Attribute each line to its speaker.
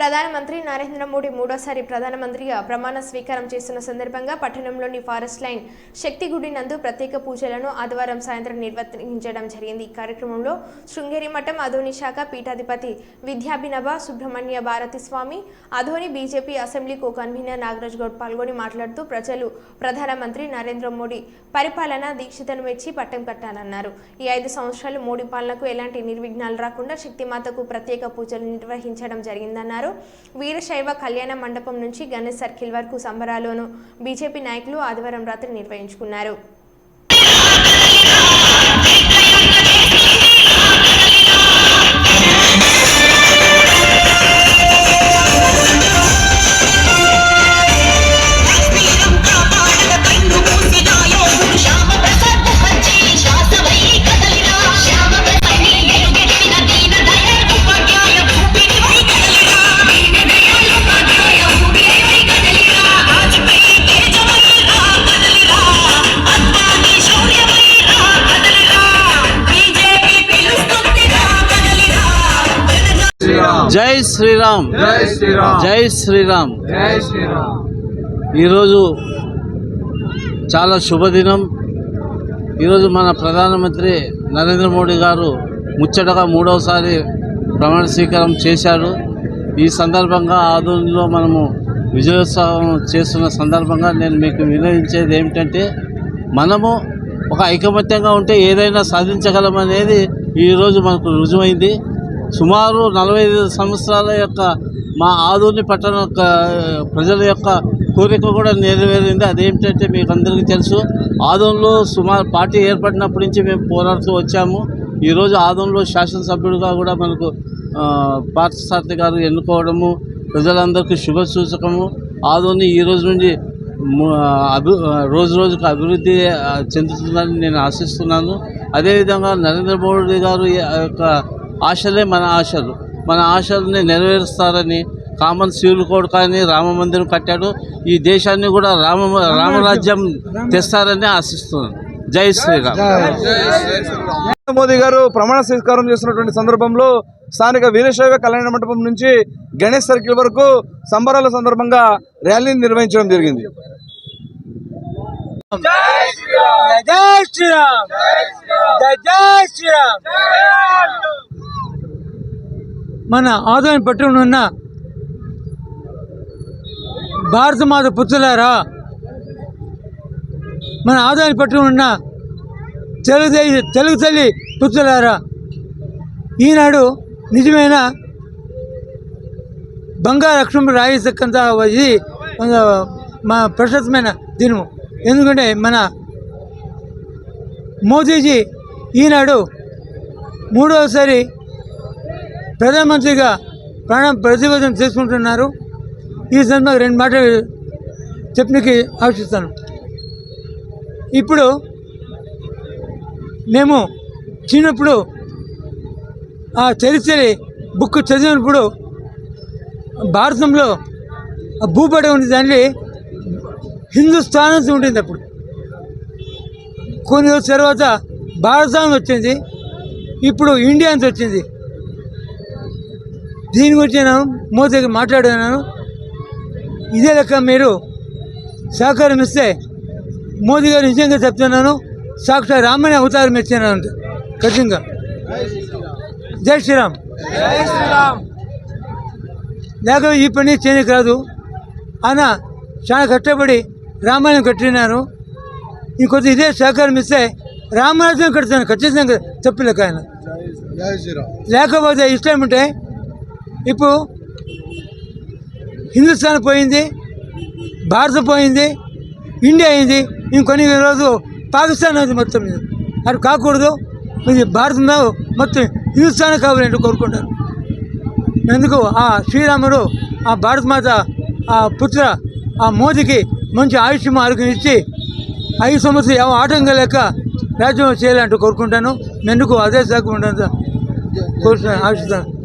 Speaker 1: ప్రధానమంత్రి నరేంద్ర మోడీ మూడోసారి ప్రధానమంత్రిగా ప్రమాణ స్వీకారం చేస్తున్న సందర్భంగా పట్టణంలోని ఫారెస్ట్ లైన్ శక్తి గుడి నందు ప్రత్యేక పూజలను ఆదివారం సాయంత్రం నిర్వర్తించడం జరిగింది. ఈ కార్యక్రమంలో శృంగేరి మఠం అధోని శాఖ పీఠాధిపతి విద్యాభినభ Subrahmanya Bharati Swami Adoni BJP assembly co convener Nagaraj Goud పాల్గొని మాట్లాడుతూ ప్రజలు ప్రధానమంత్రి నరేంద్ర మోడీ పరిపాలన దీక్షితను మెచ్చి పట్టం కట్టాలన్నారు. ఈ ఐదు సంవత్సరాలు మోడీ పాలనకు ఎలాంటి నిర్విఘ్నాలు రాకుండా శక్తిమాతకు ప్రత్యేక పూజలు నిర్వహించడం జరిగిందన్నారు. వీరశైవ కళ్యాణ మండపం నుంచి గణేష్ సర్కిల్ వరకు సంబరాలను బీజేపీ నాయకులు ఆదివారం రాత్రి నిర్వహించుకున్నారు.
Speaker 2: జై శ్రీరామ్.
Speaker 3: జై శ్రీరామ్.
Speaker 2: జై శ్రీరామ్.
Speaker 3: జై శ్రీరామ్.
Speaker 2: ఈరోజు చాలా శుభదినం. ఈరోజు మన ప్రధానమంత్రి నరేంద్ర మోడీ గారు ముచ్చటగా మూడవసారి ప్రమాణ స్వీకారం చేశారు. ఈ సందర్భంగా ఆధునిలో మనము విజయోత్సవం చేస్తున్న సందర్భంగా నేను మీకు వినయించేది ఏమిటంటే మనము ఒక ఐకమత్యంగా ఉంటే ఏదైనా సాధించగలమనేది ఈరోజు మనకు రుజువైంది. సుమారు నలభై ఐదు సంవత్సరాల యొక్క మా ఆదూరి పట్టణ యొక్క ప్రజల యొక్క కోరిక కూడా నెరవేరింది. అదేమిటంటే మీకు అందరికీ తెలుసు ఆదంలో సుమారు పార్టీ ఏర్పడినప్పటి నుంచి మేము పోరాడుతూ వచ్చాము. ఈరోజు ఆదంలో శాసనసభ్యుడిగా కూడా మనకు ఆ, పార్థసారథి గారు ఎన్నుకోవడము ప్రజలందరికీ శుభ సూచకము ఆదోని ఈ రోజు నుండి అభి రోజు రోజుకు అభివృద్ధి చెందుతుందని నేను ఆశిస్తున్నాను. అదేవిధంగా నరేంద్ర మోడీ గారు యొక్క ఆశలే మన ఆశలు. మన ఆశల్ని నెరవేరుస్తారని కామన్ సివిల్ కోడ్ కానీ రామ మందిరం కట్టాడు. ఈ దేశాన్ని కూడా రామ రామరాజ్యం తెస్తారని ఆశిస్తున్నాను. జై శ్రీరామ్.
Speaker 3: నరేంద్ర మోదీ గారు ప్రమాణ స్వీకారం చేస్తున్నటువంటి సందర్భంలో స్థానిక వీరశైవ కళ్యాణ మండపం నుంచి గణేష్ సర్కిల్ వరకు సంబరాల సందర్భంగా ర్యాలీని నిర్వహించడం జరిగింది.
Speaker 4: జై శ్రీరామ్. జై జై శ్రీరామ్. మన ఆదాయం పట్టుకుని ఉన్న భారత మాత పుత్రులారా మన ఆదాయం పట్టుకుని ఉన్న తెలుగు తెలుగు తల్లి పుత్రులారా ఈనాడు నిజమైన బంగారు అక్షరం రాయిసక్కంత ఇది మా ప్రశస్తమైన దినము. ఎందుకంటే మన మోదీజీ ఈనాడు మూడవసారి ప్రధానమంత్రిగా ప్రాణ ప్రతిపాదన చేసుకుంటున్నారు. ఈ సందర్భంగా రెండు మాటలు చెప్పడానికి ఆశిస్తాను. ఇప్పుడు మేము చిన్నప్పుడు ఆ చరిత్ర బుక్ చదివినప్పుడు భారతంలో భూపడి భూపటం ఉంది. దాన్ని హిందుస్థాన్ ఉంటుంది అప్పుడు. కొన్ని రోజుల తర్వాత భారతం వచ్చింది. ఇప్పుడు ఇండియా వచ్చింది. దీని గురించి నేను మోదీకి మాట్లాడాను. ఇదే లెక్క మీరు సహకారం ఇస్తే మోదీ గారు నిజంగా చెప్తున్నాను. సాక్షాత్ రామని అవతారం ఇచ్చాను అంట ఖచ్చితంగా. జై శ్రీరామ్. లేకపోతే ఈ పని చేయడానికి రాదు. ఆయన చాలా కష్టపడి రామాయణం కట్టినారు. ఇంకొద్ది ఇదే సహకారం ఇస్తే రామరాజ్యం కడతాను ఖచ్చితంగా చెప్పలేక ఆయన. లేకపోతే ఇష్టం ఉంటే ఇప్పుడు హిందుస్థాన్ పోయింది భారత పోయింది ఇండియా అయింది ఇంకొన్ని రోజు పాకిస్తాన్ అయింది మొత్తం మీద. అది కాకూడదు ఇది భారత మొత్తం హిందుస్థాన్ కావాలంటే కోరుకుంటారు. ఎందుకు? ఆ శ్రీరాముడు ఆ భారత మాత ఆ పుత్ర ఆ మోదీకి మంచి ఆయుష్యం మార్గం ఇచ్చి ఐదు సంవత్సరాలు ఏమో ఆటంకం లేక రాజ్యం చేయాలంటూ కోరుకుంటాను. ఎందుకు? అదే శాఖ ఉంటాను కోరుతున్నాను ఆశిస్తాను.